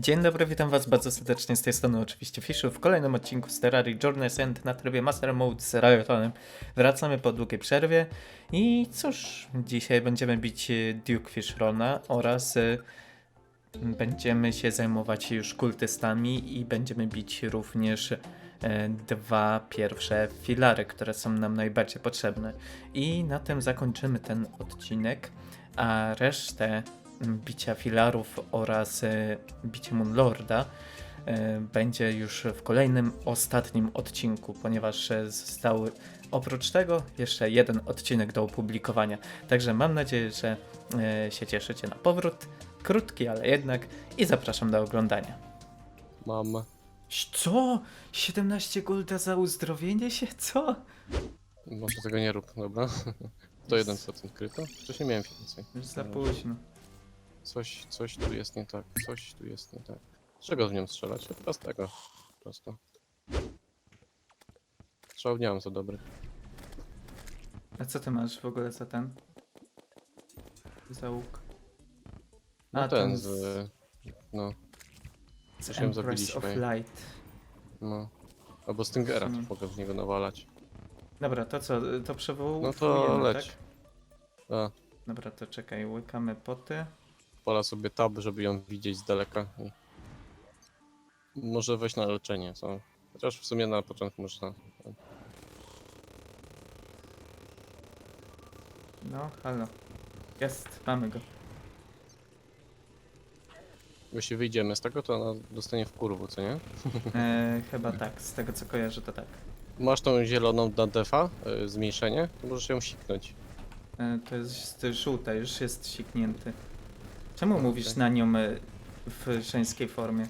Dzień dobry, witam was bardzo serdecznie z tej strony oczywiście Fiszu w kolejnym odcinku z Terrarii Journey's End na trybie Master Mode z Riotonem. Wracamy po długiej przerwie i cóż, dzisiaj będziemy bić e, Duke Fishrona oraz e, będziemy się zajmować już kultystami i będziemy bić również e, dwa pierwsze filary, które są nam najbardziej potrzebne. I na tym zakończymy ten odcinek, a resztę bicia filarów oraz e, bicie Moonlorda e, będzie już w kolejnym, ostatnim odcinku, ponieważ e, został oprócz tego jeszcze jeden odcinek do opublikowania. Także mam nadzieję, że się cieszycie na powrót. Krótki, ale jednak i zapraszam do oglądania. Mam. Co? 17 golda za uzdrowienie się? Co? Może tego nie rób, dobra? To 1% kryto? Wcześniej miałem więcej. Już za późno. Coś, coś tu jest nie tak, coś tu jest nie tak. Z czego w nią strzelać? Chyba z tego. Po prostu. Strzał nie mam za dobry. A co ty masz w ogóle za ten? Za łuk? No A, ten ten z... No, z ją Empress of zabiliśmy. Light. no. Albo Stingera to Rozumiem. mogę w niego nawalać. Dobra, to co? To przywołujemy, No to leć. tak? A, Dobra, to czekaj, łykamy poty. Pola sobie tab, żeby ją widzieć z daleka. I... Może wejść na leczenie, co? Chociaż w sumie na początku można. No, halo. Jest, mamy go. Jeśli wyjdziemy z tego, to ona dostanie w kurwu, co nie? E, chyba tak, z tego co kojarzę to tak. Masz tą zieloną na defa, y, zmniejszenie, to możesz ją siknąć. E, to jest żółta, już jest siknięty. Czemu mówisz na nią e, w żeńskiej formie?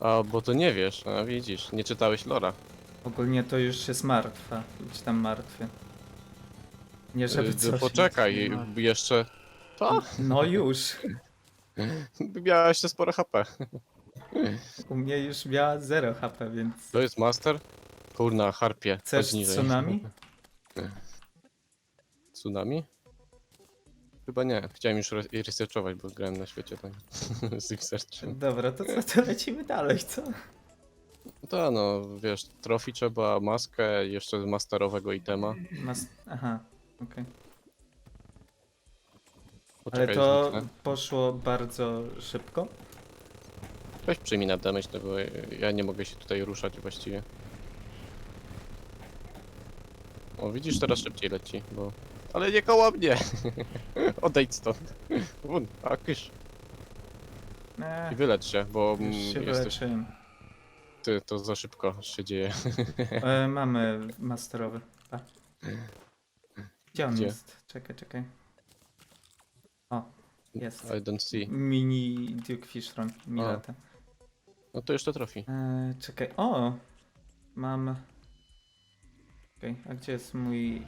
A, bo to nie wiesz, a widzisz, nie czytałeś lora. Ogólnie to już jest martwa, czy tam martwy. Nie żeby Y, coś... Poczekaj, nie- jeszcze... To? No już. Miała jeszcze sporo HP. U mnie już miała 0 HP, więc... To jest master? Kurna, harpie. Chcesz chodź niżej. tsunami? Tsunami? Chyba nie. Chciałem już re- researchować, bo grałem na świecie tam z researchem. Dobra, to co, to lecimy dalej, co? To no, wiesz, trofi trzeba, maskę, jeszcze masterowego itema. Mas... Aha, okej. Poczekaj, Ale to zniknę. poszło bardzo szybko. Weź przyjmij na damage, no bo ja nie mogę się tutaj ruszać właściwie. O, widzisz, teraz szybciej leci, bo... Ale nie koło mnie! Odejdź stąd. Wun, a kysz. Eee, I wylecz się, bo już mm, się jesteś... wyleczyłem. Ty, to za szybko się dzieje. E, mamy masterowy. A. Gdzie on Gdzie? jest? Czekaj, czekaj. O, jest. I don't see. Mini Duke Fishron. Mi O. lata. No to jeszcze trofi. E, czekaj, o! Mam... Okej, a gdzie jest mój...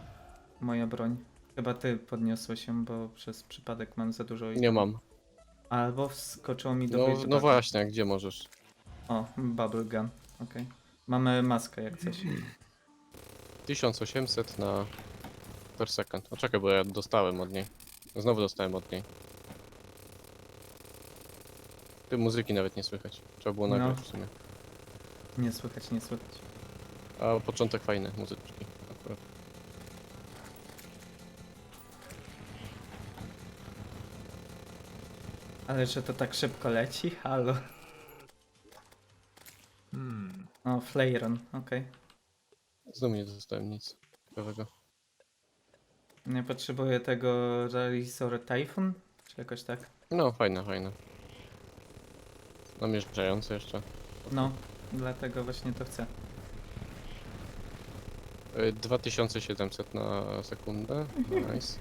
moja broń? Chyba ty podniosłeś ją, bo przez przypadek mam za dużo... Nie mam. Albo wskoczyło mi do No, no właśnie, gdzie możesz? O, bubble gun, okej. Mamy maskę jak coś. 1800 na per second. O czekaj, bo ja dostałem od niej. Znowu dostałem od niej. Ty muzyki nawet nie słychać. Trzeba było No. nagrać w sumie. Nie słychać, nie słychać. A początek fajny, muzyczki. Ale że to tak szybko leci? Halo. O, Flayron, okej. Znowu nie dostałem nic ciekawego. Nie potrzebuję tego Realizor Typhoon? Czy jakoś tak? No, fajne, fajne. Namierzające jeszcze. No, dlatego właśnie to chcę. Y, 2700 na sekundę. Nice.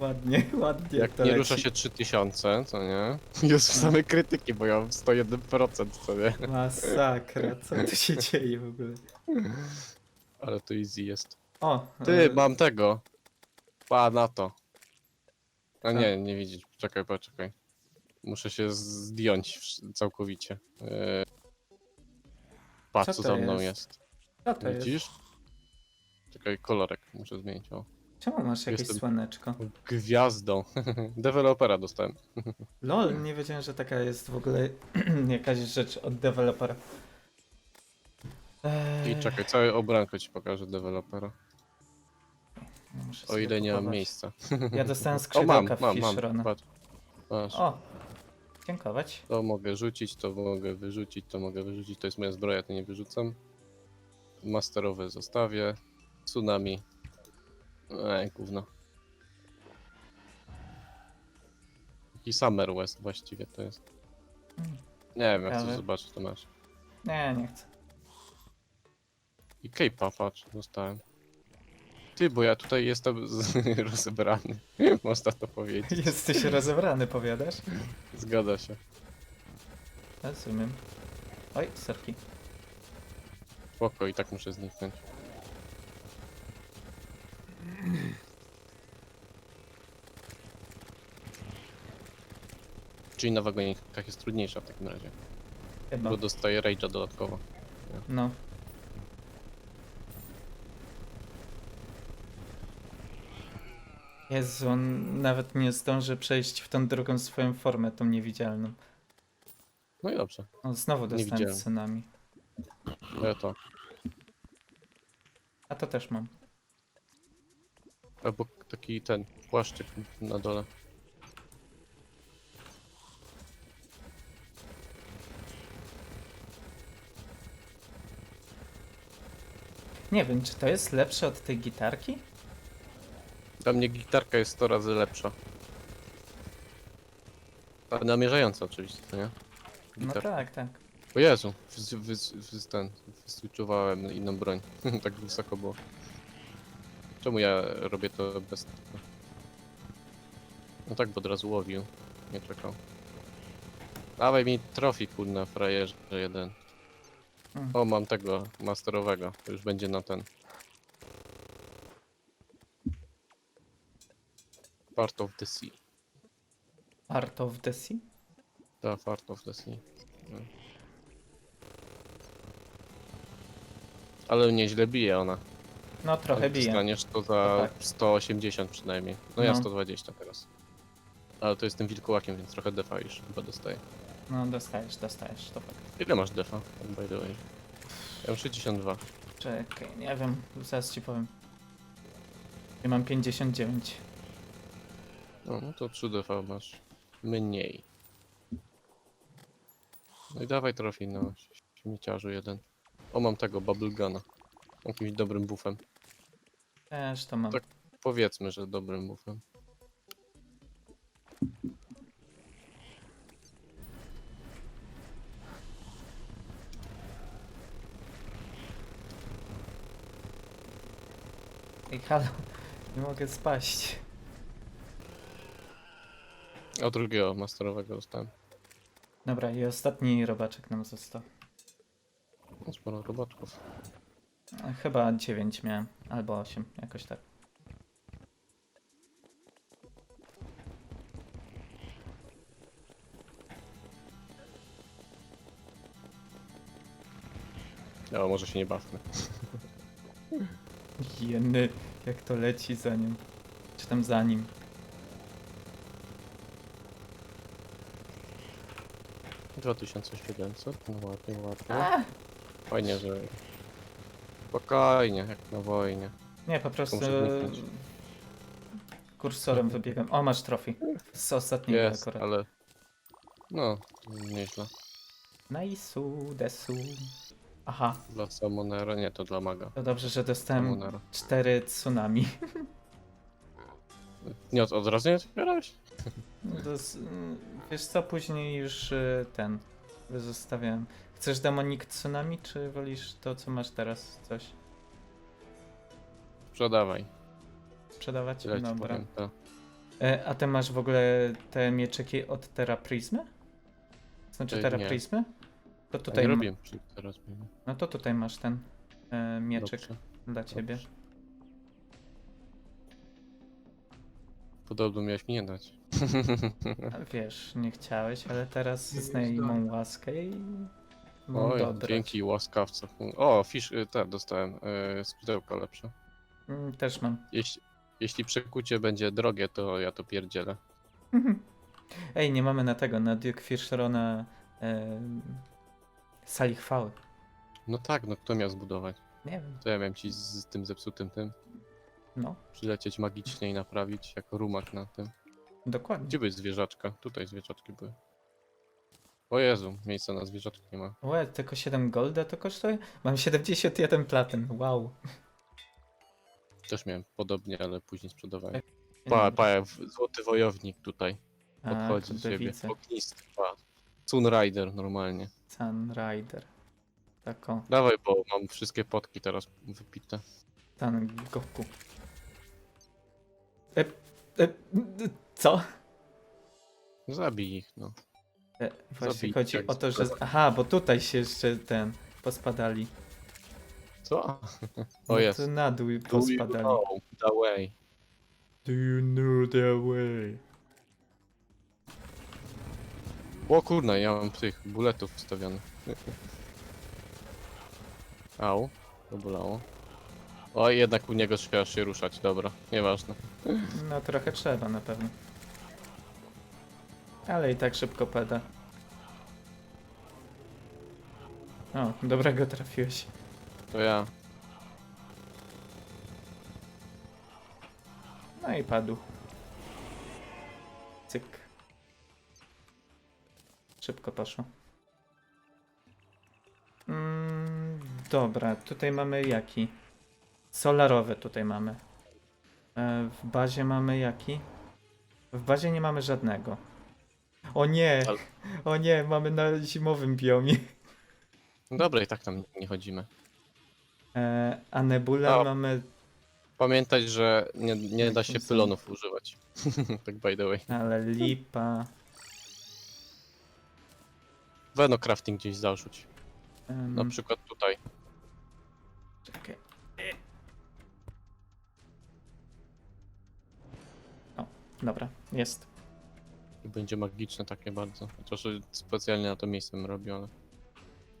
Ładnie, ładnie Jak nie rusza się 3000, co nie? Już same krytyki, bo ja mam 101%, co nie? Masakra, co tu się dzieje w ogóle? Ale to easy jest. O! Ty, e, mam tego. Pa na to. A nie, nie widzisz. Czekaj, poczekaj. Muszę się zdjąć całkowicie. Yy... Patrz, Co co za mną jest? jest. Co to jest? Widzisz? Czekaj, kolorek muszę zmienić. O. Czemu masz jakieś Jestem- słoneczko? Gwiazdą. Dewelopera dostałem. Lol, nie wiedziałem, że taka jest w ogóle jakaś rzecz od dewelopera. Eee, I czekaj, całe obranko ci pokażę dewelopera. muszę O sobie ile nie mam kupować. miejsca. Ja dostałem O, mam, skrzydełka w mam, mam. Fishrona. Patrz. Masz. O, dziękować. To mogę rzucić, to mogę wyrzucić, to mogę wyrzucić. To jest moja zbroja, to nie wyrzucam. Masterowe zostawię. Tsunami. Ej, gówno. Taki Summer West właściwie to jest. Nie wiem, jak Ciekawe. chcesz zobaczyć, to masz. Nie, nie chcę. I Cape'a, patrz, dostałem. Ty, bo ja tutaj jestem z... rozebrany. Można to powiedzieć. Jesteś rozebrany, powiadasz? Zgadza się. Rozumiem. Oj, serki. Spoko, i tak muszę zniknąć. Czyli na wagonikach jest trudniejsza w takim razie, Chyba. bo dostaje rage'a dodatkowo. No. Jezu, on nawet nie zdąży przejść w tą drugą swoją formę, tą niewidzialną. No i dobrze, O, znowu Nie dostałem widziałem. tsunami. to ja to. A to też mam. Albo taki ten płaszczyk na dole. Nie wiem, czy to jest lepsze od tej gitarki? Dla mnie gitarka jest 100 razy lepsza. A namierzająca oczywiście, to nie? No Gitarka. tak, tak. O Jezu, wys, wys, wys, ten, wyswitchowałem inną broń. tak wysoko było. Czemu ja robię to bez... No tak, bo od razu łowił. Nie czekał. Dawaj mi trofi, kurna, frajerze jeden. Mm. O, mam tego, masterowego. Już będzie na ten. Part of the Sea. Art of the Sea? Da, Part of the Sea. No. Ale nieźle bije ona. No trochę bije. Dostaniesz to za To tak. 180 przynajmniej. No, ja No. 120 teraz. Ale to jest tym wilkołakiem, więc trochę defa już chyba dostaję. No dostajesz, dostajesz, to fakt. Ile masz defa, by the way? Ja mam 62. Czekaj, nie wiem, zaraz ci powiem. Ja mam 59. No, no to 3 defa masz mniej. No i dawaj trofi na śmieciarzu jeden. O, mam tego, Bubbleguna. Jakimś dobrym buffem. Też to mam. Tak. Powiedzmy, że dobrym buffem. Ej, halo, nie mogę spaść. A drugiego masterowego dostałem. Dobra, i ostatni robaczek nam został. No, sporo robaczków. Chyba 9 miałem, albo 8, jakoś tak. O, może się nie bawmy. Jeny, jak to leci za nim. Czy tam za nim. Dwa tysiące siedemset, no ładnie, ładnie. A! Fajnie, że... Spokojnie, jak na wojnie. Nie, po prostu muszę zniknąć. kursorem wybiegam. O, masz trofi. Z ostatniego Jest, akurat. ale... No, nieźle. Nice'u, desu. Aha, Dla Samonera, nie, to dla Maga. to dobrze, że dostałem Samonera. 4 tsunami. Nie, od, od razu nie otwierałeś? No to z, mm, wiesz co, później już y, ten zostawiałem. Chcesz demonik tsunami, czy wolisz to, co masz teraz? Coś Sprzedawaj. sprzedawać? Tyle ci Dobra. powiem. To. E, a ty masz w ogóle te mieczyki od Terra Prismy? Znaczy E, Terra nie. Prismy? To Tutaj nie ma- robiłem przy teraz. no to tutaj masz ten e, mieczyk Dobrze, dla ciebie. dobrze. Podobno miałeś mi nie dać. A Wiesz, nie chciałeś, ale teraz znaj mą łaskę i mam Oj, dzięki łaskawca. O, fish, y, tak, dostałem. Y, skrzydełko lepsze. Mm, Też mam. Jeśli, Jeśli przekucie będzie drogie, to ja to pierdzielę. Ej, nie mamy na tego, na Duke Fisherona e, sali chwały. No tak, no kto miał zbudować? Nie wiem, To ja miałem ci z tym zepsutym tym no, przylecieć magicznie i naprawić jako rumak na tym. dokładnie. Gdzie były zwierzaczka? Tutaj zwierzaczki były. O Jezu, miejsca na zwierzaczki nie ma. Łe, tylko 7 golda to kosztuje? Mam 71 platyn, wow. Też miałem podobnie, ale później sprzedawałem. Nie Pa, pa, w- złoty wojownik tutaj A, podchodzi do kurde, ciebie. widzę. Ognisty, pa. Sun Rider normalnie. Sun Rider. Taką, Dawaj, bo mam wszystkie potki teraz wypite. Tan Goku. E, e, co? Zabij ich, no. E, właśnie Zabij, chodzi o to, że... Aha, bo tutaj się jeszcze ten... Pospadali. Co? No O jest. to na dół Do you pospadali. know the way? Do you know the way? O kurna, ja mam tych buletów wstawionych. Au, to bolało. O, jednak u niego trzeba się ruszać, dobra, nieważne. No trochę trzeba na pewno. Ale i tak szybko pada. O, dobrego trafiłeś. To ja. No i padł. Cyk. Szybko poszło. Mm, dobra, tutaj mamy jaki? Solarowy tutaj mamy. E, w bazie mamy jaki? W bazie nie mamy żadnego. O nie! Ale- O nie, mamy na zimowym biomie. No dobra, i tak tam nie chodzimy. E, a Nebula mamy... Pamiętać, że nie, nie da się pylonów używać. tak by the way. Ale lipa. Weno crafting gdzieś zarzuć. Em, Na przykład tutaj. Czekaj. O, dobra, jest. I będzie magiczne takie bardzo. Chociaż specjalnie na to miejsce bym robił, ale...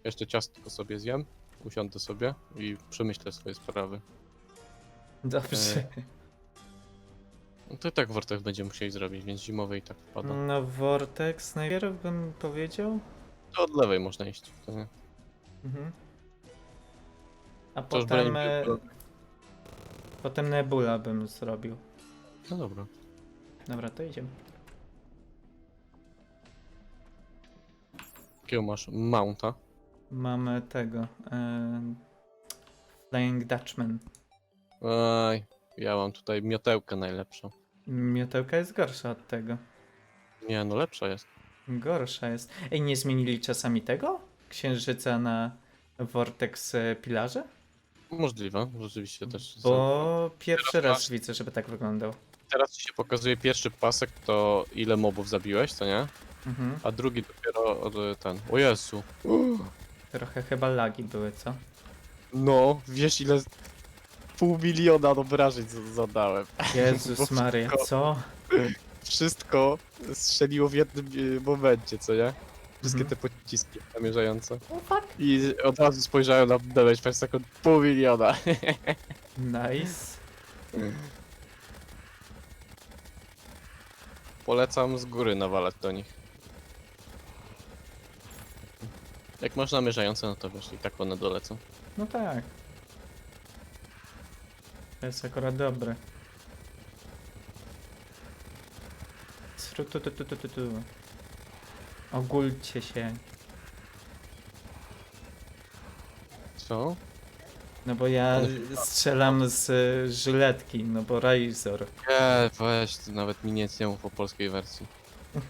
Jeszcze ciastko sobie zjem, usiądę sobie i przemyślę swoje sprawy. Dobrze. No to i tak Vortex będzie musieli zrobić, więc zimowy i tak wpada. No Vortex najpierw bym powiedział. To od lewej można iść. To nie. Mhm. A To już potem, e, potem Nebula bym zrobił. No dobra. Dobra, to idziemy. Jakiego masz mounta? Mamy tego. E, Flying Dutchman. Aj, ja mam tutaj miotełkę najlepszą. Miotełka jest gorsza od tego. Nie, no lepsza jest. Gorsza jest. Ej, nie zmienili czasami tego? Księżyca na Vortex e, Pilarze? Możliwe, rzeczywiście też. Bo pierwszy Teraz raz widzę, żeby tak wyglądał. Teraz ci się pokazuje pierwszy pasek, to ile mobów zabiłeś, co nie? Mhm. A drugi dopiero od ten. O Jezu. Trochę chyba lagi były, co? No, wiesz ile. Pół miliona obrażeń z- zadałem. Jezus Maria, co? Wszystko strzeliło w jednym e, momencie, co nie? Wszystkie Mhm. te pociski namierzające. Fuck. I od razu spojrzałem na damage per sekund. Pół miliona. Nice. Polecam z góry nawalać do nich. Jak masz namierzające, no to wiesz, i tak one dolecą. No tak. To jest akurat dobre. Tu, tu, tu, tu, tu, tu. Ogólcie się. Co? No bo ja strzelam z y, żyletki, no bo Razor. Nie, weź, ty nawet mi nic nie mów o polskiej wersji.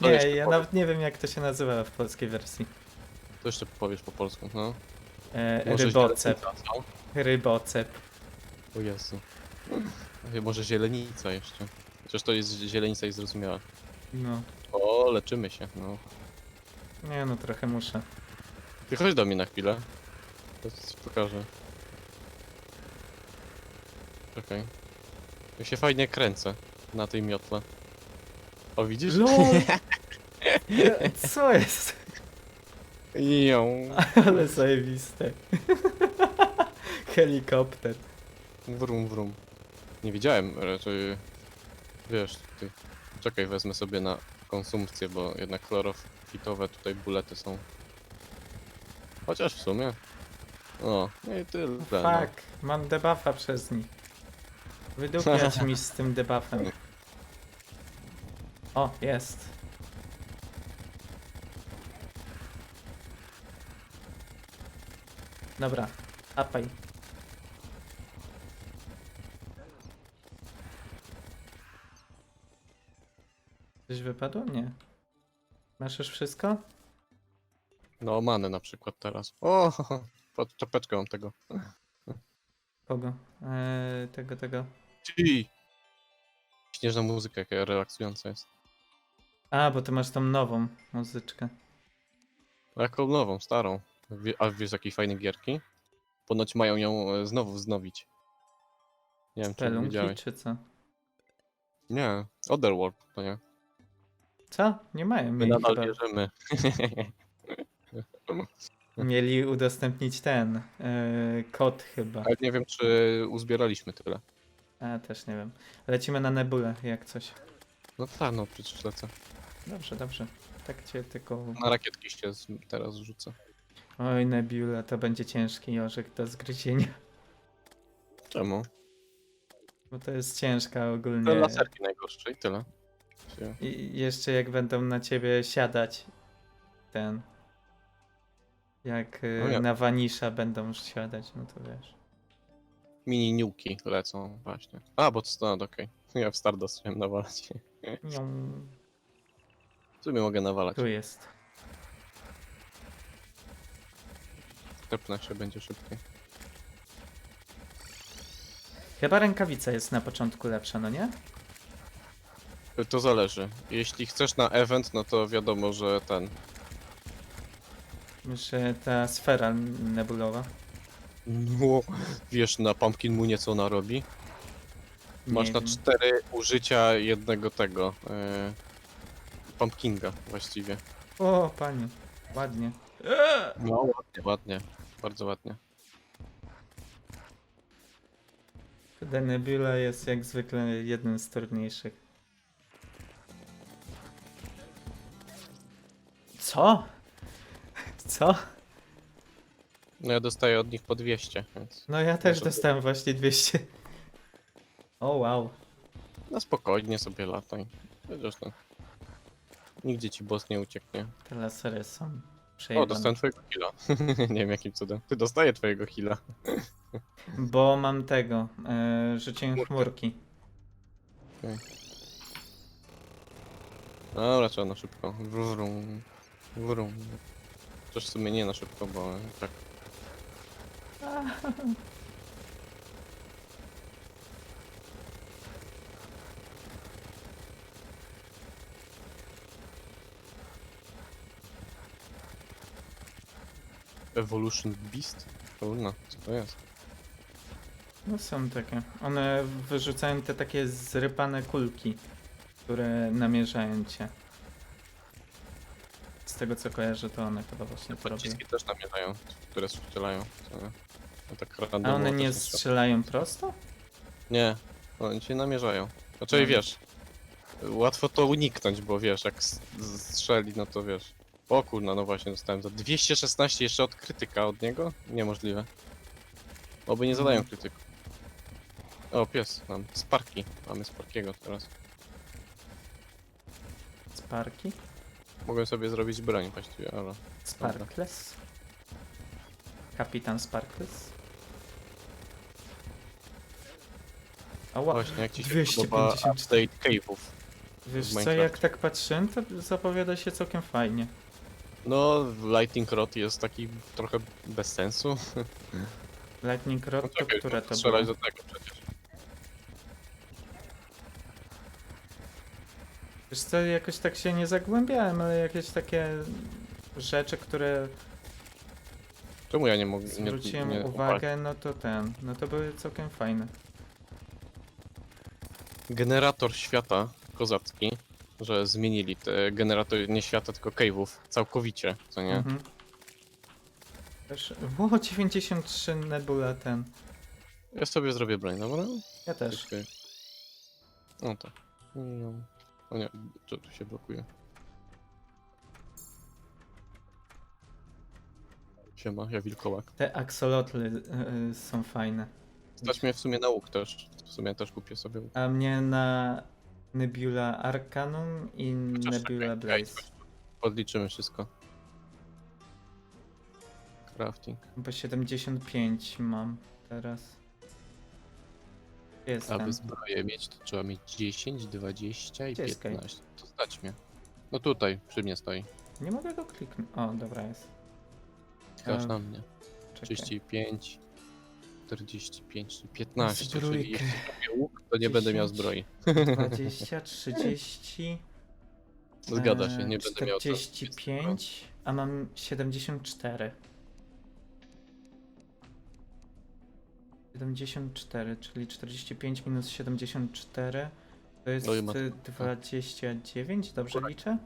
To Nie, jeszcze ja powiem. nawet nie wiem jak to się nazywa w polskiej wersji. To jeszcze powiesz po polsku, no. E, Może rybocep. co? Rybocep. O Jezu. Może zielenica jeszcze. Chociaż to jest zielenica i zrozumiała. No. O, leczymy się, no. Nie no, trochę muszę. Ty chodź do mnie na chwilę. To ci pokażę. Czekaj. Ja się fajnie kręcę na tej miotle. O, widzisz? LOL! Co jest? Ją. Ale zajebiste. Helikopter. Wrum, wrum. Nie widziałem raczej. Wiesz, ty. Czekaj, wezmę sobie na konsumpcję, bo jednak chlorofitowe tutaj bulety są. Chociaż w sumie. O, no i tyle. no. Fuck, mam debuffa przez nich. Wydupiać mi z tym debuffem. O, jest. Dobra, apaj. Coś wypadło? Nie. Masz już wszystko? No, manę na przykład teraz. O, pod czapeczkę mam tego. Kogo? Eee, tego, tego. Ci! Śnieżna muzyka, jaka relaksująca jest. A, bo ty masz tą nową muzyczkę. Jaką nową, starą. A wiesz jakiej fajnej gierki? Ponoć mają ją e, znowu wznowić. Nie wiem, czy Spelunki, widziałeś. czy co? Nie, Otherworld to nie. Co? Nie mają. My nadal chyba, bierzemy. mieli udostępnić ten yy, kod chyba. Ale nie wiem, czy uzbieraliśmy tyle. A, też nie wiem. Lecimy na Nebulę, jak coś. No tak, no przecież lecę. Dobrze, dobrze. Tak cię tylko... Na rakietki się z- teraz rzucę. Oj, Nebula, to będzie ciężki orzech do zgryzienia. Czemu? Bo to jest ciężka ogólnie. laserki najgorsze i tyle. I jeszcze jak będą na ciebie siadać ten... Jak y, No na wanisza będą siadać, no to wiesz. Mini niuki lecą właśnie. A, bo to no, okej. Ja w Stardust chciałem nawalać. Nią, W sumie mogę nawalać. Tu jest. Tepnę się, będzie szybciej. Chyba rękawica jest na początku lepsza, no nie? To zależy. Jeśli chcesz na event, no to wiadomo, że ten. Że ta sfera nebulowa. No, wiesz na Pumpkin Moonie co ona robi? Masz Nie na wiem. cztery użycia jednego tego. Yy, pumpkinga właściwie. O, panie. Ładnie. No, ładnie, ładnie. Bardzo ładnie. The Nebula jest jak zwykle jednym z trudniejszych. Co? Co? No ja dostaję od nich po 200, więc. No ja też Może- dostałem właśnie 200. O wow. No spokojnie sobie lataj. No. Nigdzie ci boss nie ucieknie. Te lasery są O, dostałem twojego heala. nie wiem jakim cudem. Ty dostaję twojego heala. Bo mam tego. E, rzuciłem Chmurkę. chmurki. Dobra, trzeba na szybko. Wrum. Wrum. Też w sumie nie na szybko, bo tak. Evolution Beast? Kurna, co to jest? No są takie. One wyrzucają te takie zrypane kulki, które namierzają cię. Z tego co kojarzę, to one chyba właśnie to robią. Pociski też namierzają, które strzelają. nie? No tak A randomowo one też nie strzelają. strzelają prosto? Nie, one cię namierzają. Znaczy No. wiesz, łatwo to uniknąć, bo wiesz, jak s- strzeli, no to wiesz. O kurna, no właśnie, dostałem za 216 jeszcze od krytyka od niego? Niemożliwe. Oby nie zadają Mhm. krytyku. O, pies, mam Sparki. Mamy Sparkiego teraz. Sparki? Mogłem sobie zrobić broń właściwie, ale... Sparkles? Kapitan Sparkles? Ała, Właśnie, jak ci się 254. podoba update cave'ów. wiesz co, jak tak patrzyłem, to zapowiada się całkiem fajnie. No, Lightning Rod jest taki trochę bez sensu. Lightning Rod, to czekaj, które to strzelać było? do tego przecież. Wiesz co, jakoś tak się nie zagłębiałem, ale jakieś takie rzeczy, które Czemu ja nie mogę... nie- zwróciłem nie- uwagę, no to ten, no to były całkiem fajne. generator świata kozacki, że zmienili te generatory nie świata, tylko cave'ów całkowicie, co nie? Mhm. Też, o, 93 Nebula ten. Ja sobie zrobię broń, dobra? Ja też. Okej. O tak. No. O nie, co tu się blokuje? Siema, ja wilkołak. Te aksolotly y, y, są fajne. Stać mnie w sumie na łuk też. W sumie też kupię sobie łuk. A mnie na Nebula Arcanum i Chociaż Nebula czekaj, Blaze. czekaj, Podliczymy wszystko. Crafting. Bo 75 mam teraz. Jestem. Aby zbroję mieć, to trzeba mieć 10, 20 i Gdzie jest 15. To stać mnie. No tutaj, przy mnie stoi. Nie mogę go kliknąć. O, dobra jest. Skaż E, na mnie. Czekaj. 35, 45, czyli 15, czyli Zbrójkę. jeśli łuk, to nie będę miał 10. zbroi. 20, 30. Zgadza się, e, nie będę miał co- 45, a mam 74. 74, czyli 45 minus 74 to jest y, 29, dobrze liczę?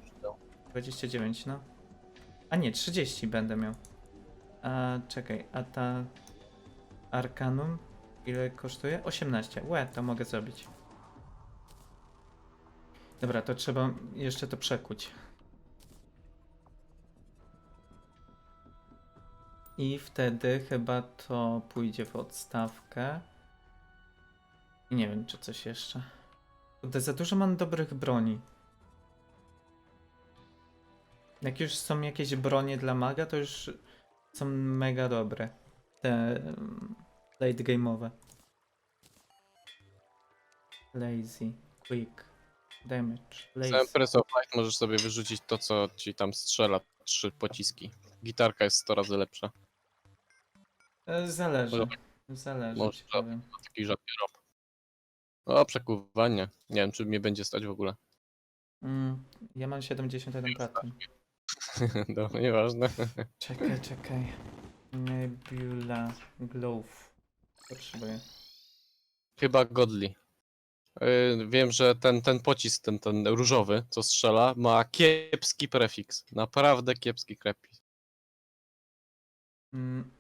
29, no. A nie, 30 będę miał. A czekaj, a ta Arcanum ile kosztuje? 18. Łe, to mogę zrobić. Dobra, to trzeba jeszcze to przekuć. I wtedy chyba to pójdzie w odstawkę. I nie wiem, czy coś jeszcze. Kurde, za dużo mam dobrych broni. Jak już są jakieś bronie dla maga, to już są mega dobre. Te um, late game'owe. Lazy, quick, damage, lazy. Empress of Light możesz sobie wyrzucić to, co ci tam strzela, trzy pociski. Gitarka jest 100 razy lepsza. E, Zależy. Zależy, może ci powiem. Ma taki rzadki rob. O, przekuwanie. Nie wiem, czy mnie będzie stać w ogóle. Mm, ja mam 71 platin. no, nieważne. Czekaj, czekaj. Nebula Glove. Potrzebuję. Chyba Godly. Yy, wiem, że ten, ten pocisk, ten, ten różowy, co strzela, ma kiepski prefiks. Naprawdę kiepski prefiks. Mm,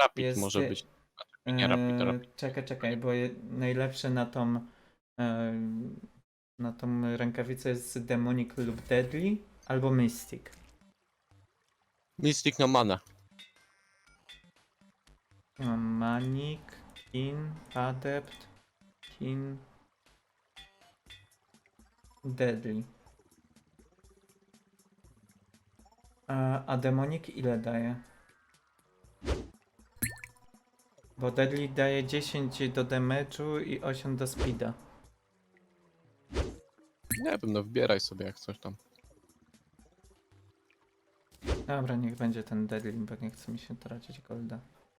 Rapid Jest, może y, być. nie rapid, e, rapid. Czekaj, czekaj, bo je, najlepsze na tą e, na tą rękawicę jest Demonic lub Deadly albo Mystic. Mystic na manę. Ja Kin, Adept, Kin, Deadly. A, a Demonic ile daje? Bo Deadly daje 10 do damage'u i 8 do speeda. Nie wiem, no wbieraj sobie jak coś tam. Dobra, niech będzie ten Deadly, bo nie chce mi się tracić golda.